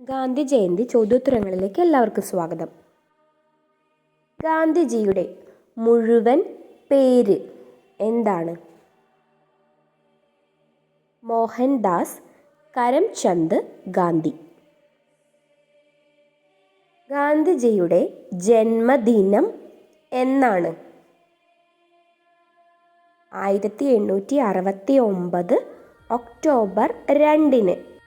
ഗാന്ധി ജയന്തി ചോദ്യോത്തരങ്ങളിലേക്ക് എല്ലാവർക്കും സ്വാഗതം. ഗാന്ധിജിയുടെ മുഴുവൻ പേര് എന്താണ്? മോഹൻദാസ് കരംചന്ദ് ഗാന്ധി. ഗാന്ധിജിയുടെ ജന്മദിനം എന്നാണ്. ആയിരത്തി എണ്ണൂറ്റി അറുപത്തി ഒമ്പത് ഒക്ടോബർ രണ്ടിന്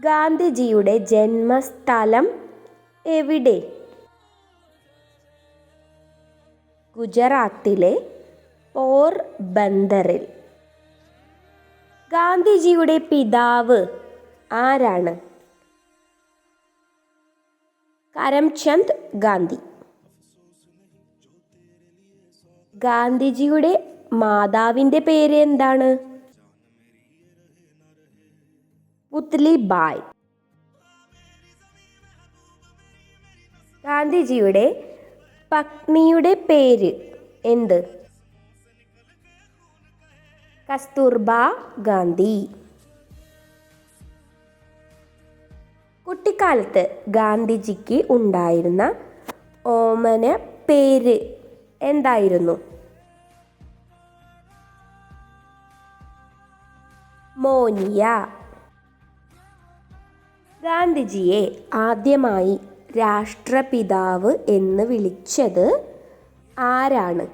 ഗാന്ധിജിയുടെ ജന്മസ്ഥലം എവിടെ? ഗുജറാത്തിലെ പോർബന്ദറിൽ. ഗാന്ധിജിയുടെ പിതാവ് ആരാണ്? കരംചന്ദ് ഗാന്ധി. ഗാന്ധിജിയുടെ മാതാവിന്റെ പേര് എന്താണ്? പുത്ലി ബായ്. ഗാന്ധിജിയുടെ പത്നിയുടെ പേര് എന്ത്? കസ്തൂർബ ഗാന്ധി. കുട്ടിക്കാലത്ത് ഗാന്ധിജിക്ക് ഉണ്ടായിരുന്ന ഓമന പേര് എന്തായിരുന്നു? മോനിയ. ഗാന്ധിജിയെ ആദ്യമായി രാഷ്ട്രപിതാവ് എന്ന് വിളിച്ചത് ആരാണ്?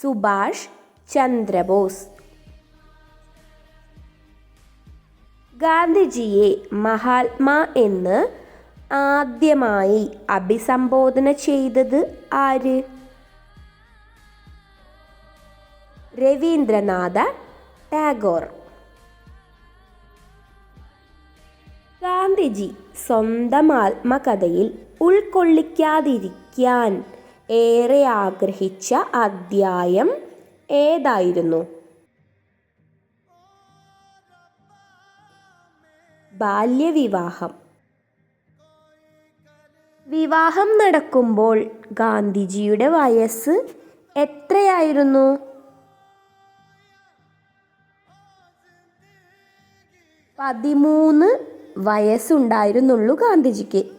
സുഭാഷ് ചന്ദ്രബോസ്. ഗാന്ധിജിയെ മഹാത്മാ എന്ന് ആദ്യമായി അഭിസംബോധന ചെയ്തത് ആര്? രവീന്ദ്രനാഥ ടാഗോർ. ഗാന്ധിജി സ്വന്തം ആത്മകഥയിൽ ഉൾക്കൊള്ളിക്കാതിരിക്കാൻ ഏറെ ആഗ്രഹിച്ച അദ്ധ്യായം ഏതായിരുന്നു? ബാല്യവിവാഹം. വിവാഹം നടക്കുമ്പോൾ ഗാന്ധിജിയുടെ വയസ്സ് എത്രയായിരുന്നു? പതിമൂന്ന് വയസ്സുണ്ടായിരുന്നുള്ളൂ ഗാന്ധിജിക്ക്.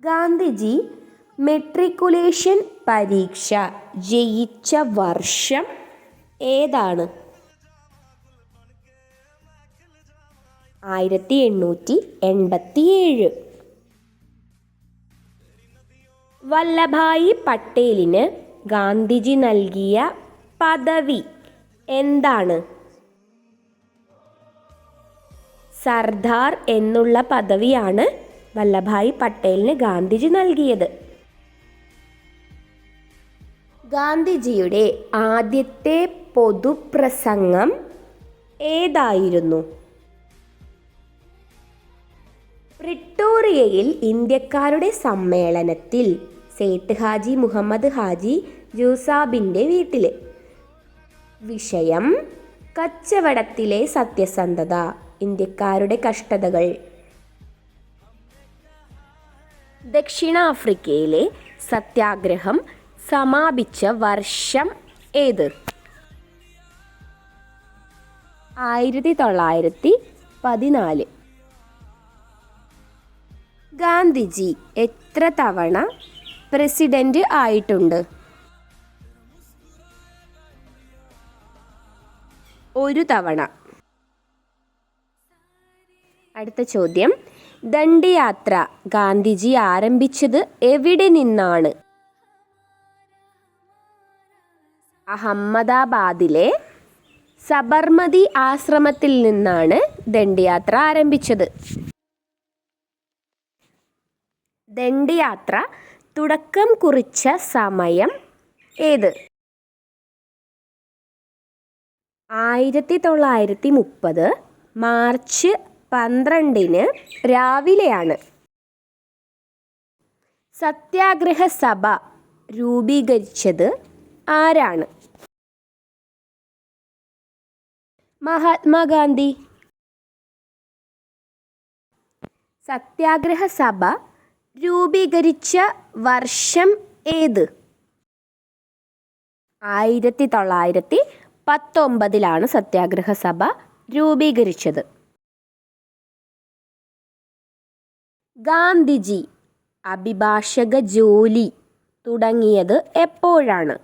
ഗാന്ധിജി മെട്രിക്കുലേഷൻ പരീക്ഷ ജയിച്ച വർഷം ഏതാണ്? ആയിരത്തി എണ്ണൂറ്റി എൺപത്തിയേഴ് വല്ലഭായി പട്ടേലിന് ഗാന്ധിജി നൽകിയ പദവി എന്താണ്? സർദാർ എന്നുള്ള പദവിയാണ് വല്ലഭായ് പട്ടേലിന് ഗാന്ധിജി നൽകിയത്. ഗാന്ധിജിയുടെ ആദ്യത്തെ പൊതുപ്രസംഗം ഏതായിരുന്നു? പ്രിട്ടോറിയയിൽ ഇന്ത്യക്കാരുടെ സമ്മേളനത്തിൽ സേട്ട് ഹാജി മുഹമ്മദ് ഹാജി ജൂസാബിന്റെ വീട്ടിൽ വിഷയം കച്ചവടത്തിലെ സത്യസന്ധത. ഇന്ത്യക്കാരുടെ കഷ്ടതകൾ. ദക്ഷിണാഫ്രിക്കയിലെ സത്യാഗ്രഹം സമാപിച്ച വർഷം ഏത്? ആയിരത്തി തൊള്ളായിരത്തി പതിനാല് ഗാന്ധിജി എത്ര തവണ പ്രസിഡന്റ് ആയിട്ടുണ്ട്? ഒരു തവണ. അടുത്ത ചോദ്യം. ദണ്ഡിയാത്ര ഗാന്ധിജി ആരംഭിച്ചത് എവിടെ നിന്നാണ്? അഹമ്മദാബാദിലെ സബർമതി ആശ്രമത്തിൽ നിന്നാണ് ദണ്ഡിയാത്ര ആരംഭിച്ചത്. ദണ്ഡിയാത്ര തുടക്കം കുറിച്ച സമയം ഏത്? ആയിരത്തി തൊള്ളായിരത്തി മുപ്പത് മാർച്ച് പന്ത്രണ്ടിന് രാവിലെയാണ്. സത്യാഗ്രഹ സഭ രൂപീകരിച്ചത് ആരാണ്? മഹാത്മാഗാന്ധി. സത്യാഗ്രഹ സഭ രൂപീകരിച്ച വർഷം ഏത്? ആയിരത്തി തൊള്ളായിരത്തി പത്തൊമ്പതിലാണ് സത്യാഗ്രഹ സഭ രൂപീകരിച്ചത്. ഗാന്ധിജി അഭിഭാഷക ജോലി തുടങ്ങിയത് എപ്പോഴാണ്?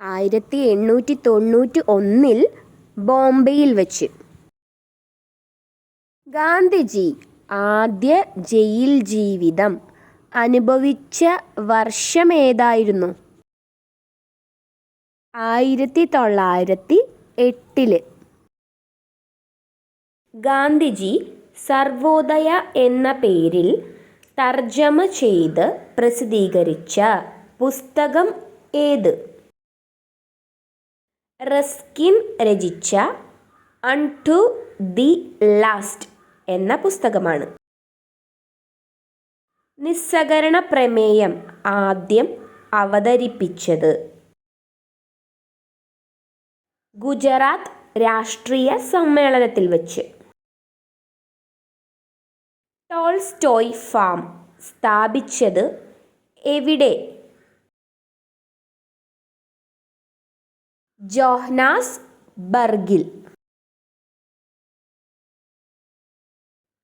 ആയിരത്തി എണ്ണൂറ്റി തൊണ്ണൂറ്റി ഒന്നിൽ ബോംബെയിൽ വെച്ച്. ഗാന്ധിജി ആദ്യ ജയിൽ ജീവിതം അനുഭവിച്ച വർഷമേതായിരുന്നു? ആയിരത്തി തൊള്ളായിരത്തി എട്ടിൽ ഗാന്ധിജി സർവോദയ എന്ന പേരിൽ തർജമ ചെയ്ത് പ്രസിദ്ധീകരിച്ച പുസ്തകം ഏത്? റസ്കിൻ രചിച്ച അൺ ടു ദി ലാസ്റ്റ് എന്ന പുസ്തകമാണ്. നിസ്സഹകരണ പ്രമേയം ആദ്യം അവതരിപ്പിച്ചത് ഗുജറാത്ത് രാഷ്ട്രീയ സമ്മേളനത്തിൽ വച്ച്. ടോൾസ്റ്റോയ് ഫാം സ്ഥാപിച്ചത് എവിടെ? ജോഹ്നാസ് ബർഗിൽ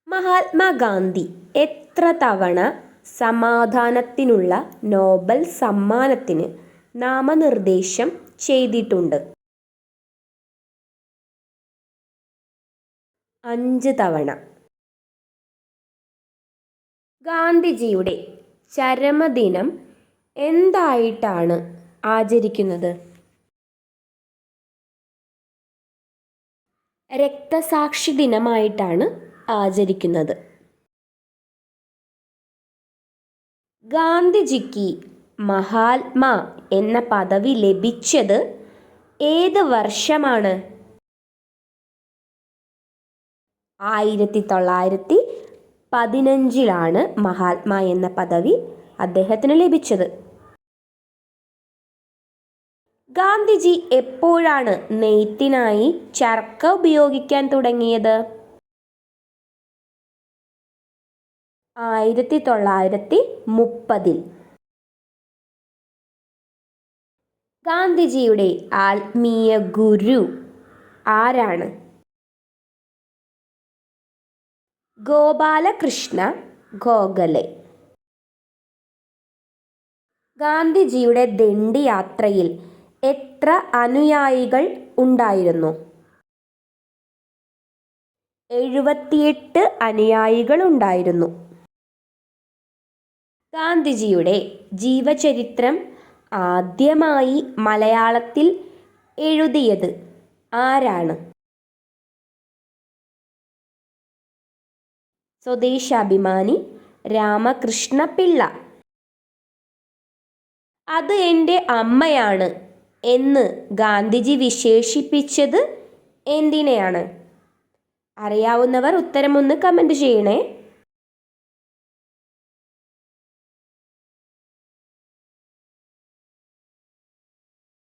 മഹാത്മാഗാന്ധി എത്ര തവണ സമാധാനത്തിനുള്ള നോബൽ സമ്മാനത്തിന് നാമനിർദ്ദേശം ചെയ്തിട്ടുണ്ട്? അഞ്ച് തവണ. ഗാന്ധിജിയുടെ ചരമദിനം എന്തായിട്ടാണ് ആചരിക്കുന്നത്? രക്തസാക്ഷി ദിനമായിട്ടാണ് ആചരിക്കുന്നത്. ഗാന്ധിജിക്ക് മഹാത്മാ എന്ന പദവി ലഭിച്ചത് ഏത് വർഷമാണ്? ആയിരത്തി തൊള്ളായിരത്തി പതിനഞ്ചിലാണ് മഹാത്മാ എന്ന പദവി അദ്ദേഹത്തിന് ലഭിച്ചത്. ഗാന്ധിജി എപ്പോഴാണ് നെയ്ത്തിനായി ചർക്ക ഉപയോഗിക്കാൻ തുടങ്ങിയത്? ആയിരത്തി തൊള്ളായിരത്തി മുപ്പതിൽ ഗാന്ധിജിയുടെ ആത്മീയ ഗുരു ആരാണ്? ഗോപാലകൃഷ്ണ ഗോഖലെ. ഗാന്ധിജിയുടെ ദണ്ഡി യാത്രയിൽ എത്ര അനുയായികൾ ഉണ്ടായിരുന്നു? എഴുപത്തിയെട്ട് അനുയായികൾ ഉണ്ടായിരുന്നു. ഗാന്ധിജിയുടെ ജീവചരിത്രം ആദ്യമായി മലയാളത്തിൽ എഴുതിയത് ആരാണ്? സ്വദേശാഭിമാനി രാമകൃഷ്ണ പിള്ള അത് എന്റെ അമ്മയാണ് എന്ന് ഗാന്ധിജി വിശേഷിപ്പിച്ചത് എന്തിനെയാണ്? അറിയാവുന്നവർ ഉത്തരമൊന്ന് കമന്റ് ചെയ്യണേ.